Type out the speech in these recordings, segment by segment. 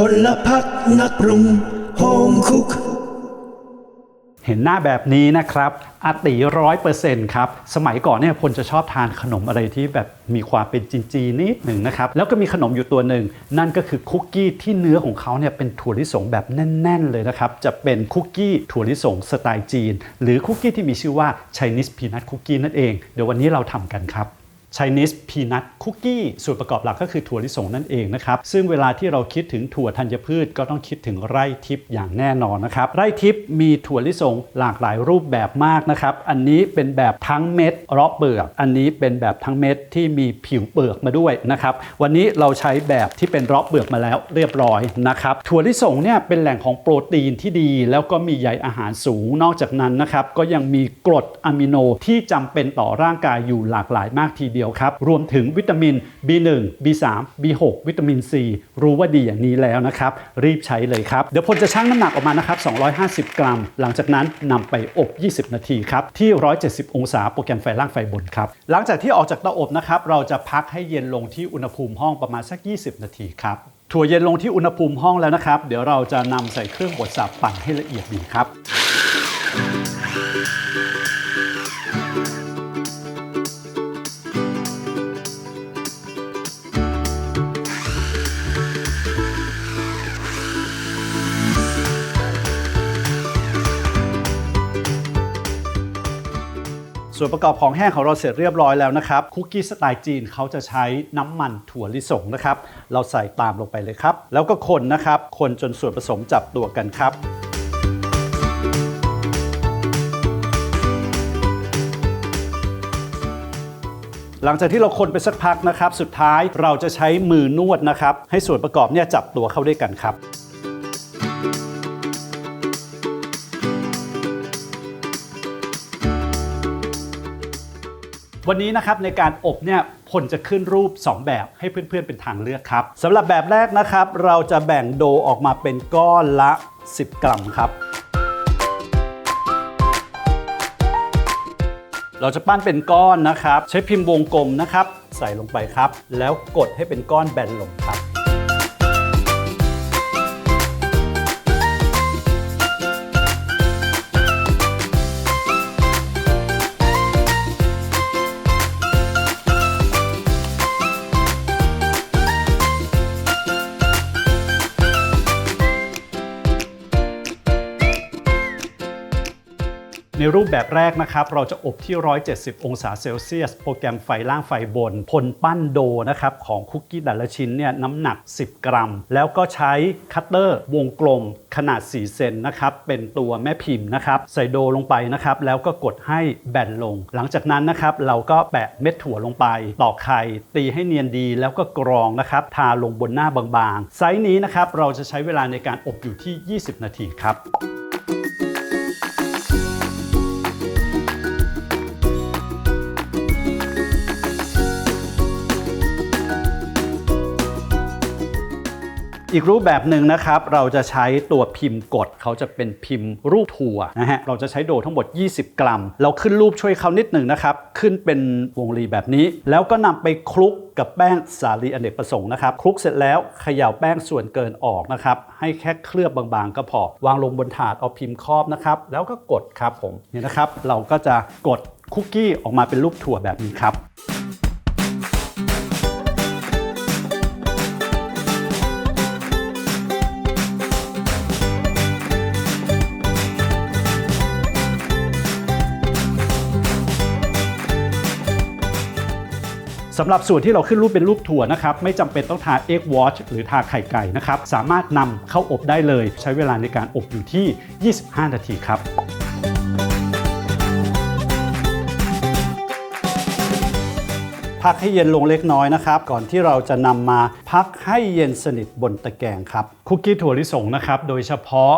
พลพักนักปรุงโฮมคุก เห็นหน้าแบบนี้นะครับอาติร้อยเปอร์เซ็นต์ครับ สมัยก่อนเนี่ยพลจะชอบทานขนมอะไรที่แบบมีความเป็นจีนๆนิดหนึ่งนะครับ แล้วก็มีขนมอยู่ตัวหนึ่ง นั่นก็คือคุกกี้ที่เนื้อของเขาเนี่ยเป็นถั่วลิสงแบบแน่น ๆ เลยนะครับ จะเป็นคุกกี้ถั่วลิสงสไตล์จีน หรือคุกกี้ที่มีชื่อว่า Chinese Peanut Cookie นั่นเอง เดี๋ยววันนี้เราทำกันครับ Chinese Peanut Cookie ส่วนประกอบหลักก็คือถั่วลิสงนั่นเองนะครับ ซึ่งเวลาที่เราคิดถึงถั่วธัญพืชก็ต้องคิดถึงไร่ทิพย์อย่างแน่นอนนะครับ ไร่ทิพย์มีถั่วลิสงหลากหลายรูปแบบมากนะครับ อันนี้เป็นแบบทั้งเม็ดเลาะเปลือก อันนี้เป็นแบบทั้งเม็ดที่มีผิวเปลือกมาด้วยนะครับ วันนี้เราใช้แบบที่เป็นเลาะเปลือกมาแล้วเรียบร้อยนะครับ ถั่วลิสงเนี่ยเป็นแหล่งของโปรตีนที่ดี แล้วก็มีใยอาหารสูง นอกจากนั้นนะครับก็ยังมีกรดอะมิโนที่จำเป็นต่อร่างกายอยู่หลากหลายมากทีเดียวครับ รวมถึงวิตามิน B1 B3 B6 วิตามิน C รู้ว่าดีอย่างนี้แล้วนะครับ รีบใช้เลยครับ เดี๋ยวพลจะชั่งน้ำหนักออกมานะครับ 250 กรัม หลังจากนั้นนำไปอบ 20 นาทีครับ ที่ 170 องศาโปรแกรมไฟล่างไฟบนครับ หลังจากที่ออกจากเตาอบนะครับ เราจะพักให้เย็นลงที่อุณหภูมิห้องประมาณสัก 20 นาทีครับถั่วเย็นลงที่อุณหภูมิห้องแล้วนะครับ เดี๋ยวเราจะนำใส่เครื่องบดสับปั่นให้ละเอียดดีครับ ส่วนประกอบของแห้งของเราเสร็จเรียบร้อยแล้วนะครับคุกกี้สไตล์จีนเขาจะใช้น้ำมันถั่วลิสงนะครับเราใส่ตามลงไปเลยครับ แล้วก็คนนะครับคนจนส่วนผสมจับตัวกันครับหลังจากที่เราคนไปสักพักนะครับ สุดท้ายเราจะใช้มือนวดนะครับ ให้ส่วนประกอบเนี่ยจับตัวเข้าด้วยกันครับ วันนี้นะครับในการอบเนี่ยผลจะขึ้นรูป 2 แบบให้เพื่อนๆเป็นทางเลือกครับสำหรับแบบแรกนะครับ เราจะแบ่งโดออกมาเป็นก้อนละ 10 กรัมครับ เราจะปั้นเป็นก้อนนะครับ ใช้พิมพ์วงกลมนะครับ ใส่ลงไปครับ แล้วกดให้เป็นก้อนแบนลงครับ ในรูปแบบแรกนะครับ เราจะอบที่ 170 องศาเซลเซียส โปรแกรมไฟล่างไฟบน พลปั้นโดนะครับของคุกกี้แต่ละชิ้นเนี่ยน้ำหนัก 10 กรัม แล้วก็ใช้คัตเตอร์วงกลมขนาด 4 เซนนะครับ เป็นตัวแม่พิมพ์นะครับ ใส่โดลงไปนะครับ แล้วก็กดให้แบนลง หลังจากนั้นนะครับ เราก็แปะเม็ดถั่วลงไปตอกไข่ ตีให้เนียนดีแล้วก็กรองนะครับ ทาลงบนหน้าบางๆ ไซส์นี้นะครับ เราจะใช้เวลาในการอบอยู่ที่ 20 นาทีครับ อีกรูปแบบหนึ่งนะครับ เราจะใช้ตัวพิมพ์กดเขาจะเป็นพิมพ์รูปถั่วนะฮะ เราจะใช้โดทั้งหมด 20 กรัม เราขึ้นรูปช่วยเขานิดหนึ่งนะครับ ขึ้นเป็นวงรีแบบนี้ แล้วก็นำไปคลุกกับแป้งสาลีอเนกประสงค์นะครับ คลุกเสร็จแล้วเขย่าแป้งส่วนเกินออกนะครับ ให้แค่เคลือบบางๆ ก็พอ วางลงบนถาดเอาพิมพ์ครอบนะครับ แล้วก็กดครับผม นี่นะครับ เราก็จะกดคุกกี้ออกมาเป็นรูปถั่วแบบนี้ครับ สำหรับส่วนที่เราขึ้นรูปเป็นรูปถั่วนะครับไม่จำเป็นต้องทาเอ็กวอชหรือทาไข่ไก่นะครับสามารถนำเข้าอบได้เลย ใช้เวลาในการอบอยู่ที่ 25 นาทีครับ พักให้เย็นลงเล็กน้อยนะครับ ก่อนที่เราจะนำมาพักให้เย็นสนิทบนตะแกรงครับคุกกี้ถั่วลิสงนะครับโดยเฉพาะ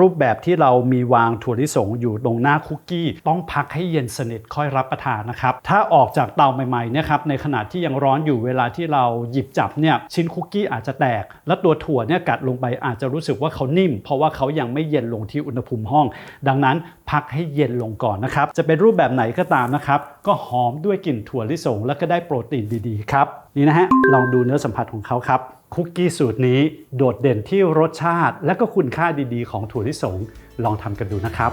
รูปแบบที่เรามีวางถั่วลิสงอยู่ตรงหน้าคุกกี้ต้องพักให้เย็นสนิทค่อยรับประทานนะครับถ้าออกจากเตาใหม่ๆเนี่ยครับในขณะที่ยังร้อนอยู่เวลาที่เราหยิบจับเนี่ยชิ้นคุกกี้อาจจะแตก และตัวถั่วเนี่ยกัดลงไปอาจจะรู้สึกว่าเขานิ่ม เพราะว่าเขายังไม่เย็นลงที่อุณหภูมิห้อง ดังนั้นพักให้เย็นลงก่อนนะครับ จะเป็นรูปแบบไหนก็ตามนะครับ ก็หอมด้วยกลิ่นถั่วลิสง แล้วก็ได้โปรตีนดีๆครับนี่นะฮะลองดูเนื้อสัมผัสของเขาครับคุกกี้สูตรนี้โดดเด่นที่รสชาติ และก็คุณค่าดีๆ ของถั่วลิสง ลองทำกันดูนะครับ